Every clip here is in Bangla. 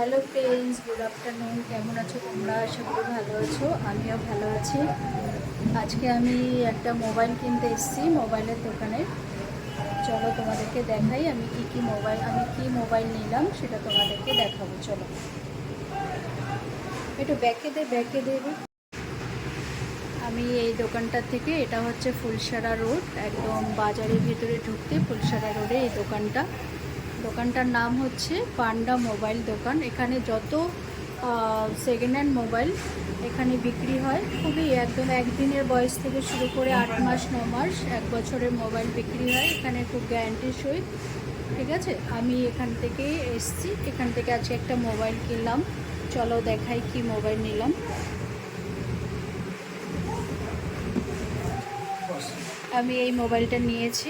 হ্যালো ফ্রেন্ডস গুড আফটারনুন কেমন আছো তোমরা? আশা করি ভালো আছো, আমিও ভালো আছি। আজকে আমি একটা মোবাইল কিনতে এসেছি মোবাইলের দোকানে। চলো তোমাদেরকে দেখাই আমি কি কি মোবাইল আমি কি মোবাইল নিলাম, সেটা তোমাদেরকে দেখাবো, চলো। একটু ব্যাকে দে ব্যাকে দেবে আমি এই দোকানটা থেকে, এটা হচ্ছে ফুলসারা রোড একদম বাজারের ভিতরে ঢুকতে ফুলসারা রোডে এই দোকানটা। দোকানটার নাম হচ্ছে পান্ডা মোবাইল দোকান। এখানে যত সেকেন্ড হ্যান্ড মোবাইল এখানে বিক্রি হয়, খুবই একদম একদিনের বয়স থেকে শুরু করে আট মাস, ন মাস, এক বছরের মোবাইল বিক্রি হয়। এখানে খুব গ্যারান্টির সহিত, ঠিক আছে? আমি এখান থেকে এসছি, এখান থেকে আজকে একটা মোবাইল কিনলাম। চলো দেখাই কি মোবাইল নিলাম। আমি এই মোবাইলটা নিয়েছি।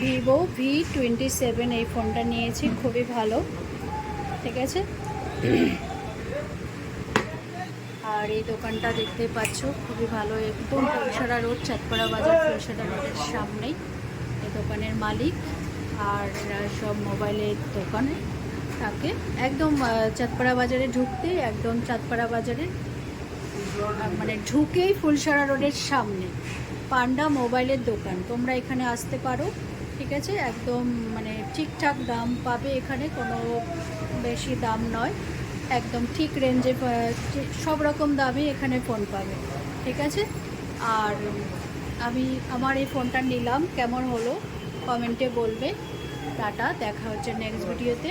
ভিভো ভি টোয়েন্টি সেভেন এই ফোনটা নিয়েছি, খুবই ভালো, ঠিক আছে? আর এই দোকানটা দেখতে পাচ্ছ, খুবই ভালো, একদম ফুলসারা রোড, চাঁদপাড়া বাজার ফুলসারা রোডের সামনেই এই দোকানের মালিক, আর সব মোবাইলের দোকানে থাকে। একদম চাঁদপাড়া বাজারে ঢুকতে, একদম চাঁদপাড়া বাজারে মানে ঢুকেই ফুলসারা রোডের সামনে, পান্ডা মোবাইলের দোকান, তোমরা এখানে আসতে পারো। ঠিক আছে? একদম মানে ঠিকঠাক দাম পাবে এখানে, কোনো বেশি দাম নয়। একদম ঠিক রেঞ্জে সব রকম দামে এখানে ফোন পাবে। ঠিক আছে? আর আমি, আমার এই ফোনটা নিলাম। কেমন হলো? কমেন্টে বলবে। টাটা, দেখা হচ্ছে নেক্সট ভিডিওতে